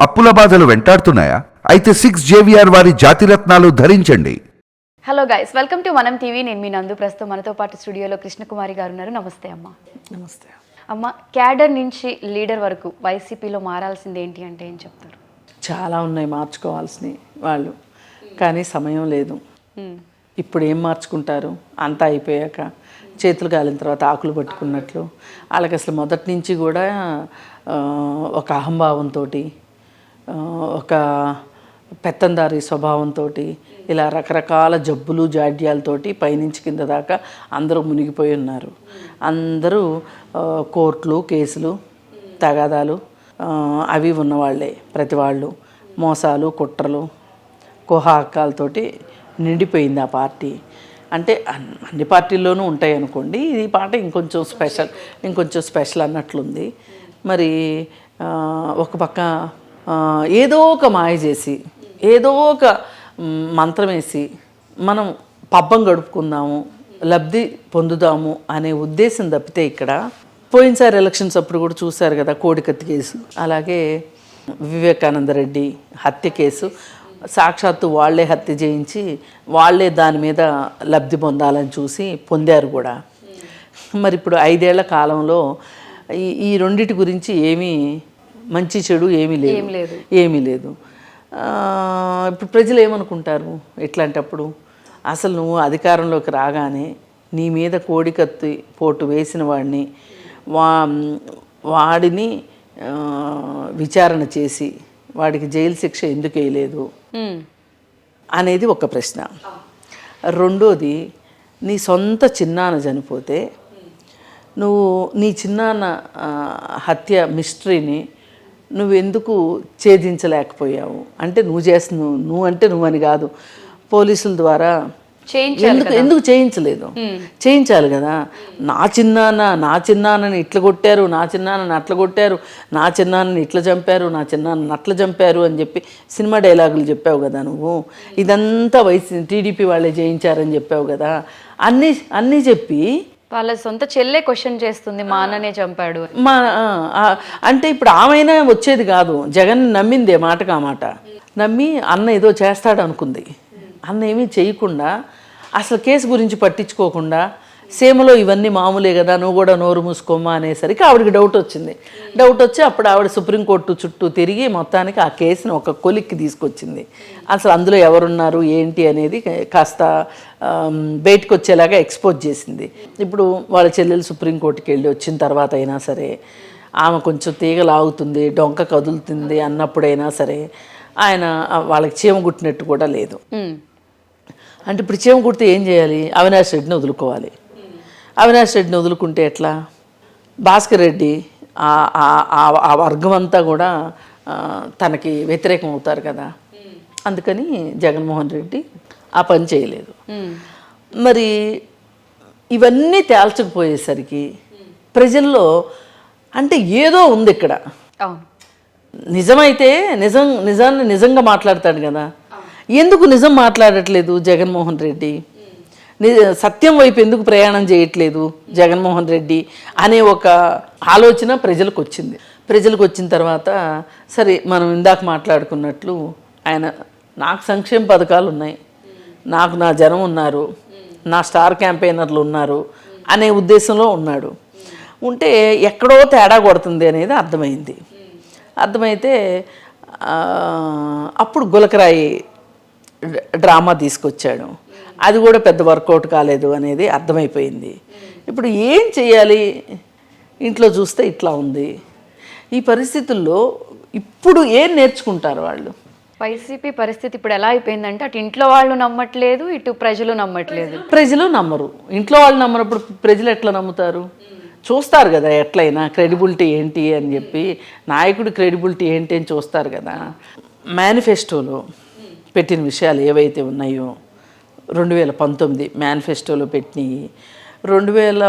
అప్పుల బాధలు వెంటాడుతున్నాయా? అయితే సిక్స్ జేవిఆర్ వారి జాతిరత్నాలు ధరించండి. Hello guys welcome to Manam TV నేను మీ నందు ప్రస్తుతం మనతో పాటు స్టూడియోలో కృష్ణకుమారి గారు ఉన్నారు. నమస్తే అమ్మ. నమస్తే. అమ్మ క్యాడర్ నుంచి లీడర్ వరకు వైసీపీలో మారాల్సింది ఏంటి అంటే ఏం చెప్తారు? చాలా ఉన్నాయి మార్చుకోవాల్సినవి వాళ్ళు. కానీ సమయం లేదు. ఇప్పుడు ఏం మార్చుకుంటారు? అంతా అయిపోయాక చేతులు కాలిన తర్వాత ఆకులు పట్టుకున్నట్లు. వాళ్ళకి అసలు మొదటి నుంచి కూడా ఒక అహంభావంతో ఒక పెత్తందారి స్వభావంతో ఇలా రకరకాల జబ్బులు జాడ్యాలతోటి పైనుంచి కింద దాకా అందరూ మునిగిపోయి ఉన్నారు. అందరూ కోర్టులు కేసులు తగాదాలు అవి ఉన్నవాళ్ళే ప్రతి వాళ్ళు. మోసాలు కుట్రలు కుహాకాలతోటి నిండిపోయింది ఆ పార్టీ. అంటే అన్ని పార్టీల్లోనూ ఉంటాయి అనుకోండి ఈ పాట ఇంకొంచెం స్పెషల్ ఇంకొంచెం స్పెషల్ అన్నట్లుంది. మరి ఒక పక్క ఏదో ఒక మాయ చేసి ఏదో ఒక మంత్రం వేసి మనం పబ్బం గడుపుకుందాము లబ్ధి పొందుదాము అనే ఉద్దేశం తప్పితే ఇక్కడ పోయినసారి ఎలక్షన్స్ అప్పుడు కూడా చూశారు కదా కోడికత్తి కేసు. అలాగే వివేకానంద రెడ్డి హత్య కేసు. సాక్షాత్తు వాళ్ళే హత్య చేయించి వాళ్ళే దాని మీద లబ్ధి పొందాలని చూసి పొందారు కూడా. మరి ఇప్పుడు ఐదేళ్ళ కాలంలో ఈ ఈ రెండిటి గురించి ఏమీ మంచి చెడు ఏమీ లేదు. ఏమీ లేదు. ఇప్పుడు ప్రజలు ఏమనుకుంటారు ఎట్లాంటప్పుడు అసలు నువ్వు అధికారంలోకి రాగానే నీ మీద కోడికత్తి పోటు వేసిన వాడిని వా వాడిని విచారణ చేసి వాడికి జైలు శిక్ష ఎందుకు వేయలేదు. అనేది ఒక ప్రశ్న. రెండోది నీ సొంత చిన్నాన్న చనిపోతే నువ్వు నీ చిన్నాన్న హత్య మిస్టరీని నువ్వెందుకు ఛేదించలేకపోయావు? అంటే నువ్వు చేస్తున్నావు నువ్వు అంటే నువ్వని కాదు. పోలీసుల ద్వారా ఎందుకు ఎందుకు చేయించలేదు? చేయించాలి కదా. నా చిన్నాన్న నా చిన్నాన్నని ఇట్లా కొట్టారు నా చిన్నాన్నని అట్లా కొట్టారు నా చిన్నాన్నని ఇట్లా చంపారు నా చిన్నాన్నని అట్లా చంపారు అని చెప్పి సినిమా డైలాగులు చెప్పావు కదా నువ్వు. ఇదంతా వైసీ టీడీపీ వాళ్ళే చేయించారని చెప్పావు కదా. అన్నీ అన్నీ చెప్పి వాళ్ళ సొంత చెల్లె క్వశ్చన్ చేస్తుంది మా అన్ననే చంపాడు మా అంటే ఇప్పుడు ఆమెనా వచ్చేది కాదు. జగన్ నమ్మిందే మాటకు ఆ మాట. నమ్మి అన్న ఏదో చేస్తాడు అనుకుంది అన్న ఏమీ చేయకుండా అసలు కేసు గురించి పట్టించుకోకుండా సీమలో ఇవన్నీ మామూలే కదా నువ్వు కూడా నోరు మూసుకోమా అనేసరికి ఆవిడకి డౌట్ వచ్చింది. డౌట్ వచ్చి అప్పుడు ఆవిడ సుప్రీంకోర్టు చుట్టూ తిరిగి మొత్తానికి ఆ కేసుని ఒక కొలిక్కి తీసుకొచ్చింది. అసలు అందులో ఎవరున్నారు ఏంటి అనేది కాస్త బయటకు వచ్చేలాగా ఎక్స్పోజ్ చేసింది. ఇప్పుడు వాళ్ళ చెల్లెలు సుప్రీంకోర్టుకి వెళ్ళి వచ్చిన తర్వాత అయినా సరే ఆమె కొంచెం తీగ లాగుతుంది డొంక కదులుతుంది అన్నప్పుడైనా సరే ఆయన వాళ్ళకి చీమ కుట్టినట్టు కూడా లేదు. అంటే ఇప్పుడు చీమ కుడితే ఏం చేయాలి? అవినాష్ రెడ్డిని వదులుకోవాలి. అవినాష్ రెడ్డిని వదులుకుంటే ఎట్లా? భాస్కర్ రెడ్డి ఆ- వర్గం అంతా కూడా తనకి వ్యతిరేకం అవుతారు కదా. అందుకని జగన్మోహన్ రెడ్డి ఆ పని చేయలేదు. మరి ఇవన్నీ తేల్చకపోయేసరికి ప్రజల్లో అంటే ఏదో ఉంది ఇక్కడ. నిజమైతే నిజం నిజాన్ని నిజంగా మాట్లాడతాడు కదా. ఎందుకు నిజం మాట్లాడట్లేదు జగన్మోహన్ రెడ్డి? సత్యం వైపు ఎందుకు ప్రయాణం చేయట్లేదు జగన్మోహన్ రెడ్డి అనే ఒక ఆలోచన ప్రజలకు వచ్చింది ప్రజలకు వచ్చిన తర్వాత సరే మనం ఇందాక మాట్లాడుకున్నట్లు ఆయన నాకు సంక్షేమ పథకాలు ఉన్నాయి. నాకు నా జనం ఉన్నారు. నా స్టార్ క్యాంపెయినర్లు ఉన్నారు అనే ఉద్దేశంలో ఉన్నాడు. ఉంటే ఎక్కడో తేడా కొడుతుంది అనేది అర్థమైంది. అర్థమైతే అప్పుడు గులకరాయి డ్రామా తీసుకొచ్చాడు. అది కూడా పెద్ద వర్కౌట్ కాలేదు అనేది అర్థమైపోయింది. ఇప్పుడు ఏం చేయాలి? ఇంట్లో చూస్తే ఇట్లా ఉంది. ఈ పరిస్థితుల్లో ఇప్పుడు ఏం నేర్చుకుంటారు వాళ్ళు? వైసీపీ పరిస్థితి ఇప్పుడు ఎలా అయిపోయిందంటే అటు ఇంట్లో వాళ్ళు నమ్మట్లేదు ఇటు ప్రజలు నమ్మట్లేదు. ప్రజలు నమ్మరు. ఇంట్లో వాళ్ళు నమ్మనప్పుడు ప్రజలు ఎట్లా నమ్ముతారు? చూస్తారు కదా ఎట్లయినా క్రెడిబిలిటీ ఏంటి అని చెప్పి. నాయకుడి క్రెడిబిలిటీ ఏంటి అని చూస్తారు కదా. మేనిఫెస్టోలో పెట్టిన విషయాలు ఏవైతే ఉన్నాయో రెండు వేల పంతొమ్మిది మేనిఫెస్టోలో పెట్టినవి రెండు వేల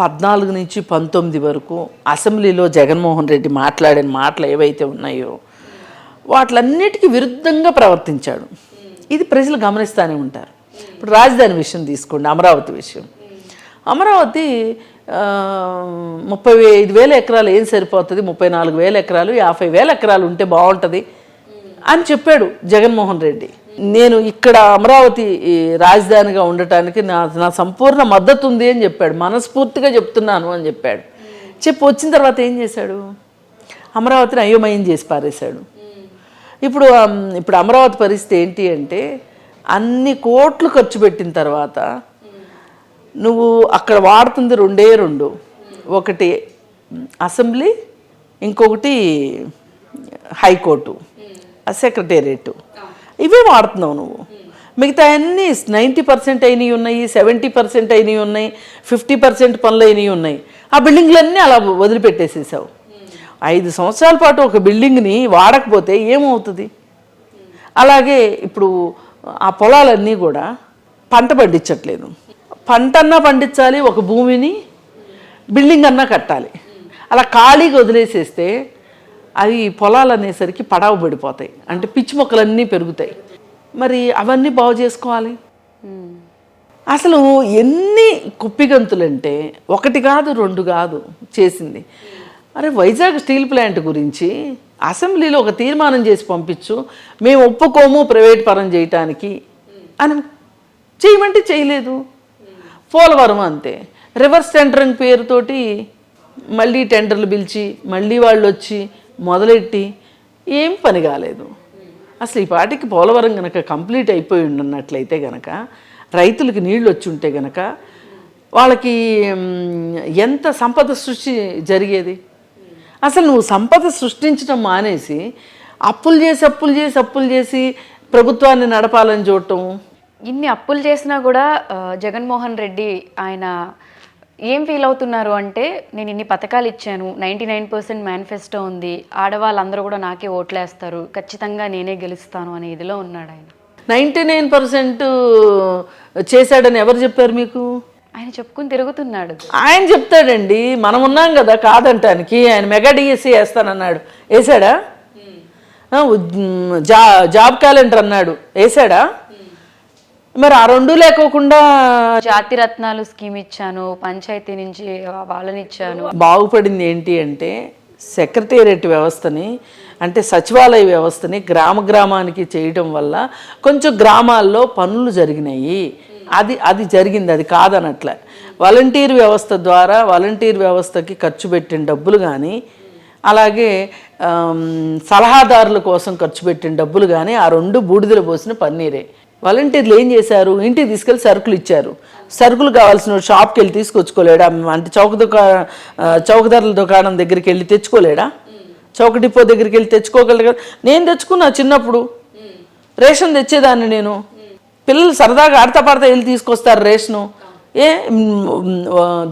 పద్నాలుగు నుంచి పంతొమ్మిది వరకు అసెంబ్లీలో జగన్మోహన్ రెడ్డి మాట్లాడిన మాటలు ఏవైతే ఉన్నాయో వాటిలన్నిటికీ విరుద్ధంగా ప్రవర్తించాడు. ఇది ప్రజలు గమనిస్తూనే ఉంటారు. ఇప్పుడు రాజధాని విషయం తీసుకోండి అమరావతి విషయం. అమరావతి ముప్పై ఐదు వేల ఎకరాలు ఏం సరిపోతుంది? ముప్పై నాలుగు వేల ఎకరాలు యాభై వేల ఎకరాలు ఉంటే బాగుంటుంది అని చెప్పాడు జగన్మోహన్ రెడ్డి. నేను ఇక్కడ అమరావతి రాజధానిగా ఉండటానికి నా నా సంపూర్ణ మద్దతు ఉంది అని చెప్పాడు. మనస్ఫూర్తిగా చెప్తున్నాను అని చెప్పాడు. చెప్పి వచ్చిన తర్వాత ఏం చేశాడు? అమరావతిని అయోమయం చేసి పారేశాడు. ఇప్పుడు ఇప్పుడు అమరావతి పరిస్థితి ఏంటి అంటే అన్ని కోట్లు ఖర్చు పెట్టిన తర్వాత నువ్వు అక్కడ వాడుతుంది రెండే రెండు. ఒకటి అసెంబ్లీ ఇంకొకటి హైకోర్టు సెక్రటేరియట్. ఇవే వాడుతున్నావు నువ్వు. మిగతా అన్నీ నైంటీ పర్సెంట్ అయినవి ఉన్నాయి సెవెంటీ పర్సెంట్ అయినవి ఉన్నాయి ఫిఫ్టీ పర్సెంట్ పనులు అయినవి ఉన్నాయి. ఆ బిల్డింగ్లన్నీ అలా వదిలిపెట్టేసేసావు. ఐదు సంవత్సరాల పాటు ఒక బిల్డింగ్ని వాడకపోతే ఏమవుతుంది? అలాగే ఇప్పుడు ఆ పొలాలన్నీ కూడా పంట పండించట్లేదు. పంట అన్నా పండించాలి ఒక భూమిని బిల్డింగ్ అన్నా కట్టాలి. అలా ఖాళీగా వదిలేసేస్తే అవి పొలాలు అనేసరికి పడావు పడిపోతాయి. అంటే పిచ్చి మొక్కలన్నీ పెరుగుతాయి. మరి అవన్నీ బాగు చేసుకోవాలి? అసలు ఎన్ని కుప్పిగంతులంటే ఒకటి కాదు రెండు కాదు చేసింది. అరే వైజాగ్ స్టీల్ ప్లాంట్ గురించి అసెంబ్లీలో ఒక తీర్మానం చేసి పంపించు మేము ఒప్పుకోము ప్రైవేట్ పరం చేయటానికి అని చేయమంటే చేయలేదు. పోలవరం అంతే. రివర్స్ టెండరింగ్ పేరుతోటి మళ్ళీ టెండర్లు పిలిచి మళ్ళీ వాళ్ళు వచ్చి మొదలెట్టి ఏం పని కాలేదు. అసలు ఈ పాటికి పోలవరం గనక కంప్లీట్ అయిపోయి ఉన్నట్లయితే గనక రైతులకి నీళ్ళు వచ్చి ఉంటే గనక వాళ్ళకి ఎంత సంపద సృష్టి జరిగేది? అసలు నువ్వు సంపద సృష్టించడం మానేసి అప్పులు చేసి అప్పులు చేసి అప్పులు చేసి ప్రభుత్వాన్ని నడపాలని చూడటం? ఇన్ని అప్పులు చేసినా కూడా జగన్మోహన్ రెడ్డి ఆయన ఏం ఫీల్ అవుతున్నారు అంటే నేను ఇన్ని పథకాలు ఇచ్చాను నైంటీ నైన్ పర్సెంట్ మేనిఫెస్టో ఉంది ఆడవాళ్ళందరూ కూడా నాకే ఓట్లేస్తారు ఖచ్చితంగా నేనే గెలుస్తాను అనే ఇదిలో ఉన్నాడు ఆయన. నైంటీ నైన్ పర్సెంట్ చేశాడని ఎవరు చెప్పారు మీకు? ఆయన చెప్పుకుని తిరుగుతున్నాడు. ఆయన చెప్తాడండి మనం ఉన్నాం కదా కాదంటానికి ఆయన మెగా డిఎస్సి వేస్తానన్నాడు. వేసాడా జా జాబ్ క్యాలెండర్ అన్నాడు. వేసాడా మరి ఆ రెండు లేకోకుండా జాతి రత్నాలు స్కీమ్ ఇచ్చాను పంచాయతీ నుంచి వాళ్ళని ఇచ్చాను. బాగుపడింది ఏంటి అంటే సెక్రటేరియట్ వ్యవస్థని అంటే సచివాలయ వ్యవస్థని గ్రామ గ్రామానికి చేయడం వల్ల కొంచెం గ్రామాల్లో పనులు జరిగినాయి. అది అది జరిగింది అది కాదనట్లే. వాలంటీర్ వ్యవస్థ ద్వారా వాలంటీర్ వ్యవస్థకి ఖర్చు పెట్టిన డబ్బులు కానీ అలాగే సలహాదారుల కోసం ఖర్చు పెట్టిన డబ్బులు కానీ ఆ రెండు బూడిదలు పోసిన పన్నీరే. వాలంటీర్లు ఏం చేశారు? ఇంటికి తీసుకెళ్ళి సరుకులు ఇచ్చారు. సరుకులు కావాల్సిన షాప్కి వెళ్ళి తీసుకొచ్చుకోలేడా? అంటే చౌక దుకా చౌకధరల దుకాణం దగ్గరికి వెళ్ళి తెచ్చుకోలేడా? చౌక డిపో దగ్గరికి వెళ్ళి తెచ్చుకోగలరు కదా? నేను తెచ్చుకున్నా చిన్నప్పుడు. రేషన్ తెచ్చేదాన్ని నేను. పిల్లలు సరదాగా ఆడతా పాడతా వెళ్ళి తీసుకొస్తారు రేషను. ఏ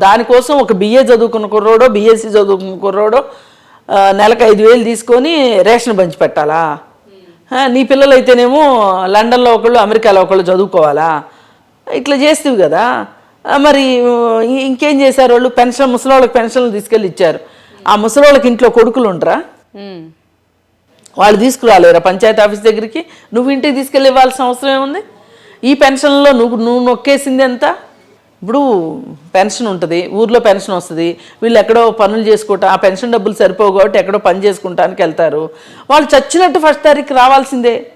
దానికోసం ఒక బిఏ చదువుకున్న కుర్రోడో బిఎస్సి చదువుకున్న కుర్రోడో నెలకు ఐదు వేలు తీసుకొని రేషన్ పంచి పెట్టాలా? నీ పిల్లలు అయితేనేమో లండన్లో ఒకళ్ళు అమెరికాలో ఒకళ్ళు చదువుకోవాలా? ఇట్లా చేస్తేవి కదా. మరి ఇంకేం చేశారు వాళ్ళు? పెన్షన్ ముసలోళ్ళకి పెన్షన్లు తీసుకెళ్ళి ఇచ్చారు ఆ ముసలోళ్ళకి ఇంట్లో కొడుకులు ఉమ్. వాళ్ళు తీసుకురాలేరా పంచాయతీ ఆఫీస్ దగ్గరికి? నువ్వు ఇంటికి తీసుకెళ్ళి ఇవ్వాల్సిన అవసరం ఏముంది? ఈ పెన్షన్లో నువ్వు నువ్వు నొక్కేసింది ఎంత? ఇప్పుడు పెన్షన్ ఉంటుంది ఊర్లో పెన్షన్ వస్తుంది వీళ్ళు ఎక్కడో పనులు చేసుకుంటా ఆ పెన్షన్ డబ్బులు సరిపోవు కాబట్టి ఎక్కడో పని చేసుకుంటానికి వెళ్తారు. వాళ్ళు చచ్చినట్టు ఫస్ట్ తారీఖు రావాల్సిందే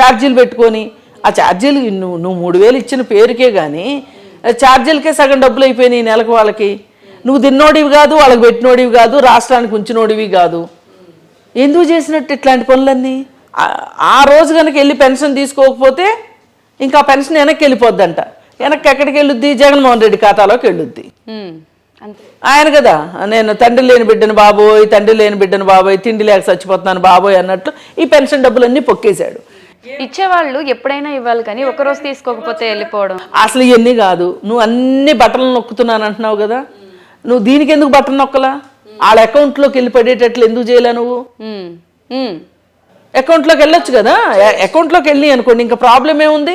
ఛార్జీలు పెట్టుకొని. ఆ ఛార్జీలు నువ్వు నువ్వు మూడు వేలు ఇచ్చిన పేరుకే కానీ ఛార్జీలకే సగం డబ్బులు అయిపోయినాయి నెలకు వాళ్ళకి. నువ్వు తిన్నోడివి కాదు వాళ్ళకి పెట్టినోడివి కాదు రాష్ట్రానికి ఉంచినోడివి కాదు. ఎందుకు చేసినట్టు ఇట్లాంటి పనులన్నీ? ఆ- ఆ రోజు కనుక వెళ్ళి పెన్షన్ తీసుకోకపోతే ఇంకా ఆ పెన్షన్ వెనక్కి వెళ్ళిపోద్దంట. వెనక్కి ఎక్కడికి వెళ్ళుద్ది? జగన్మోహన్ రెడ్డి ఖాతాలోకి వెళ్ళుద్ది. ఆయన కదా. నేను తండ్రి లేని బిడ్డను బాబోయ్ తండ్రి లేని బిడ్డను బాబోయ్ తిండి లేక చచ్చిపోతున్నాను బాబోయ్ అన్నట్టు ఈ పెన్షన్ డబ్బులన్నీ పొక్కేశాడు. ఇచ్చేవాళ్ళు ఎప్పుడైనా ఇవ్వాలి కానీ ఒక రోజు తీసుకోకపోతే వెళ్ళిపోవడం. అసలు ఇవన్నీ కాదు. నువ్వు అన్ని బట్టలు నొక్కుతున్నాను అంటున్నావు కదా. నువ్వు దీనికి ఎందుకు బట్టలు నొక్కలా? వాళ్ళ అకౌంట్లోకి వెళ్ళి పడేటట్లు ఎందుకు చేయలే నువ్వు. అకౌంట్లోకి వెళ్ళొచ్చు కదా. అకౌంట్లోకి వెళ్ళి అనుకోండి ఇంకా ప్రాబ్లం ఏముంది?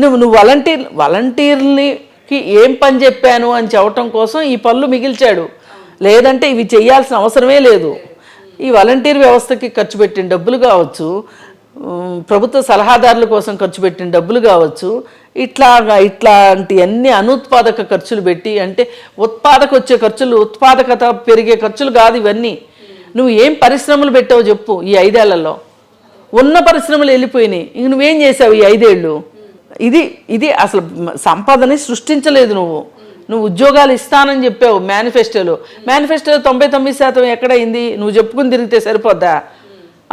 నువ్వు నువ్వు వాలంటీర్ వాలంటీర్లకి ఏం పని చెప్పాను అని చెప్పటం కోసం ఈ పనులు మిగిల్చాడు. లేదంటే ఇవి చేయాల్సిన అవసరమే లేదు. ఈ వాలంటీర్ వ్యవస్థకి ఖర్చు పెట్టిన డబ్బులు కావచ్చు ప్రభుత్వ సలహాదారుల కోసం ఖర్చు పెట్టిన డబ్బులు కావచ్చు ఇట్లాగా ఇట్లాంటి అన్ని అనుత్పాదక ఖర్చులు పెట్టి అంటే ఉత్పాదక వచ్చే ఖర్చులు ఉత్పాదకత పెరిగే ఖర్చులు కాదు ఇవన్నీ. నువ్వు ఏం పరిశ్రమలు పెట్టావు చెప్పు ఈ ఐదేళ్ళలో. ఉన్న పరిశ్రమలు వెళ్ళిపోయినాయి. ఇంక నువ్వేం చేసావు ఈ ఐదేళ్ళు? ఇది ఇది అసలు సంపదని సృష్టించలేదు నువ్వు. నువ్వు ఉద్యోగాలు ఇస్తానని చెప్పావు మేనిఫెస్టోలో. మేనిఫెస్టోలో తొంభై తొమ్మిది శాతం ఎక్కడైంది? నువ్వు చెప్పుకుని తిరిగితే సరిపోద్దా?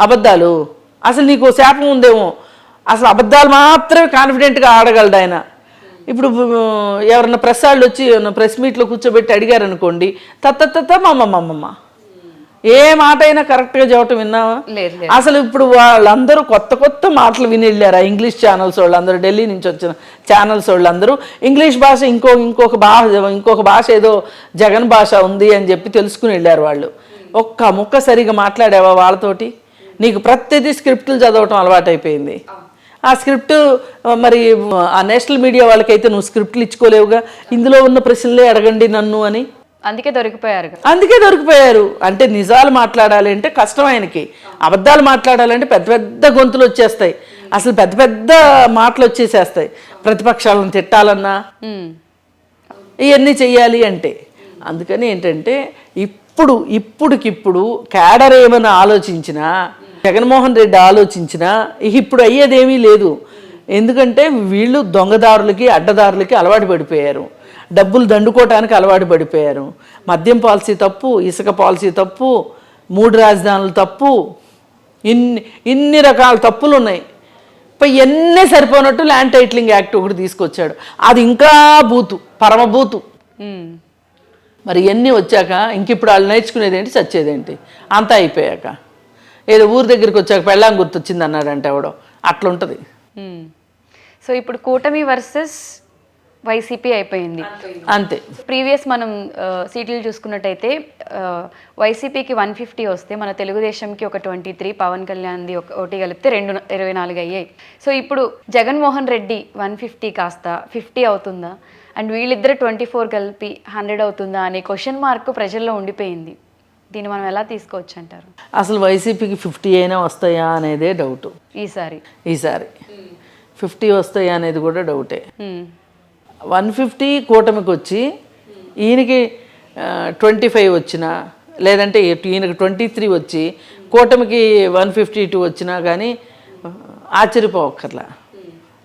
అబద్ధాలు. అసలు నీకు శాపం ఉందేమో. అసలు అబద్ధాలు మాత్రమే కాన్ఫిడెంట్గా ఆడగలడు ఆయన. ఇప్పుడు ఎవరన్నా ప్రెస్ వాళ్ళు వచ్చి ప్రెస్ మీట్లో కూర్చోబెట్టి అడిగారనుకోండి తత్త తత్త మా మమ్మమ్మ ఏ మాట అయినా కరెక్ట్గా చెప్పటం విన్నావా? అసలు ఇప్పుడు వాళ్ళందరూ కొత్త కొత్త మాటలు విని వెళ్ళారు ఇంగ్లీష్ ఛానల్స్ వాళ్ళందరూ ఢిల్లీ నుంచి వచ్చిన ఛానల్స్ వాళ్ళందరూ. ఇంగ్లీష్ భాష ఇంకో ఇంకొక భాష ఇంకొక భాష ఏదో జగన్ భాష ఉంది అని చెప్పి తెలుసుకుని వెళ్ళారు వాళ్ళు. ఒక్క ముక్క సరిగా మాట్లాడావా వాళ్ళతోటి? నీకు ప్రతిదీ స్క్రిప్ట్లు చదవటం అలవాటైపోయింది. ఆ స్క్రిప్ట్ మరి ఆ నేషనల్ మీడియా వాళ్ళకైతే నువ్వు స్క్రిప్ట్లు ఇచ్చుకోలేవుగా? ఇందులో ఉన్న ప్రశ్నలే అడగండి నన్ను అని. అందుకే దొరికిపోయారు. అందుకే దొరికిపోయారు. అంటే నిజాలు మాట్లాడాలి అంటే కష్టం ఆయనకి. అబద్ధాలు మాట్లాడాలంటే పెద్ద పెద్ద గొంతులు వచ్చేస్తాయి. అసలు పెద్ద పెద్ద మాటలు వచ్చేసేస్తాయి. ప్రతిపక్షాలను తిట్టాలన్నా. ఇవన్నీ చెయ్యాలి అంటే. అందుకని ఏంటంటే ఇప్పుడు ఇప్పుడుకిప్పుడు క్యాడర్ ఏమైనా ఆలోచించినా జగన్మోహన్ రెడ్డి ఆలోచించినా ఇప్పుడు అయ్యేదేమీ లేదు. ఎందుకంటే వీళ్ళు దొంగదారులకి అడ్డదారులకి అలవాటు పడిపోయారు. డబ్బులు దండుకోవటానికి అలవాటు పడిపోయారు. మద్యం పాలసీ తప్పు ఇసుక పాలసీ తప్పు మూడు రాజధానులు తప్పు ఇన్ని ఇన్ని రకాల తప్పులు ఉన్నాయి ఇప్పుడు ఎన్నే సరిపోనట్టు ల్యాండ్ టైటిలింగ్ యాక్ట్ ఒకటి తీసుకొచ్చాడు. అది ఇంకా బూతు పరమ బూతు. ఉమ్. మరి ఇవన్నీ వచ్చాక ఇంక ఇప్పుడు వాళ్ళు నేర్చుకునేది ఏంటి చచ్చేదేంటి? అంతా అయిపోయాక. ఏదో ఊరి దగ్గరికి వచ్చాక పెళ్ళాం గుర్తొచ్చింది అన్నాడంటే ఎవడో. అట్లుంటుంది. సో ఇప్పుడు కూటమి వర్సెస్ వైసీపీ అయిపోయింది. అంతే. ప్రీవియస్ మనం సీట్లు చూసుకున్నట్టయితే వైసీపీకి వన్ ఫిఫ్టీ వస్తే మన తెలుగుదేశంకి ఒక ట్వంటీ త్రీ పవన్ కళ్యాణ్ది ఒక ఒకటి కలిపితే రెండు ఇరవై నాలుగు అయ్యాయి. సో ఇప్పుడు జగన్మోహన్ రెడ్డి వన్ ఫిఫ్టీ కాస్త ఫిఫ్టీ అవుతుందా? అండ్ వీళ్ళిద్దరు ట్వంటీ ఫోర్ కలిపి హండ్రెడ్ అవుతుందా అనే క్వశ్చన్ మార్క్ ప్రజల్లో ఉండిపోయింది. దీన్ని మనం ఎలా తీసుకోవచ్చు అంటారు? అసలు వైసీపీకి ఫిఫ్టీ అయినా వస్తాయా అనేదే డౌట్. ఈసారి. ఈసారి. ఫిఫ్టీ వస్తాయా అనేది కూడా డౌటే. ఉమ్. వన్ ఫిఫ్టీ కూటమికి వచ్చి ఈయనకి ట్వంటీ ఫైవ్ వచ్చినా లేదంటే ఈయనకి ట్వంటీ త్రీ వచ్చి కూటమికి వన్ ఫిఫ్టీ టూ వచ్చినా కానీ ఆశ్చర్యపోవక్కర్లా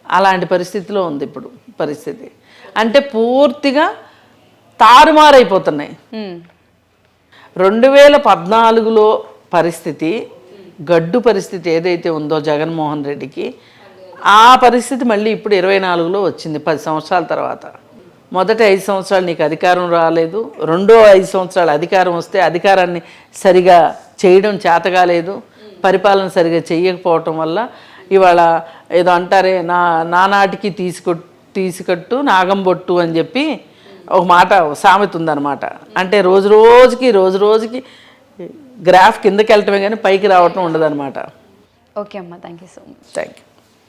అలాంటి పరిస్థితిలో ఉంది ఇప్పుడు పరిస్థితి. అంటే పూర్తిగా తారుమారైపోతున్నాయి. రెండు వేల పద్నాలుగులో పరిస్థితి గడ్డు పరిస్థితి ఏదైతే ఉందో జగన్మోహన్ రెడ్డికి ఆ పరిస్థితి మళ్ళీ ఇప్పుడు ఇరవై నాలుగులో వచ్చింది పది సంవత్సరాల తర్వాత. మొదటి ఐదు సంవత్సరాలు నీకు అధికారం రాలేదు రెండో ఐదు సంవత్సరాలు అధికారం వస్తే అధికారాన్ని సరిగా చేయడం చేతగాలేదు పరిపాలన సరిగా చేయకపోవటం వల్ల ఇవాళ ఏదో అంటారే నా నానాటికి తీసుకొ తీసుకట్టు నాగంబొట్టు అని చెప్పి ఒక మాట సామెత ఉందన్నమాట. అంటే రోజు రోజుకి రోజు రోజుకి గ్రాఫ్ కిందకి వెళ్ళటమే కానీ పైకి రావటం ఉండదన్నమాట. ఓకే అమ్మా thank you so much. Thank you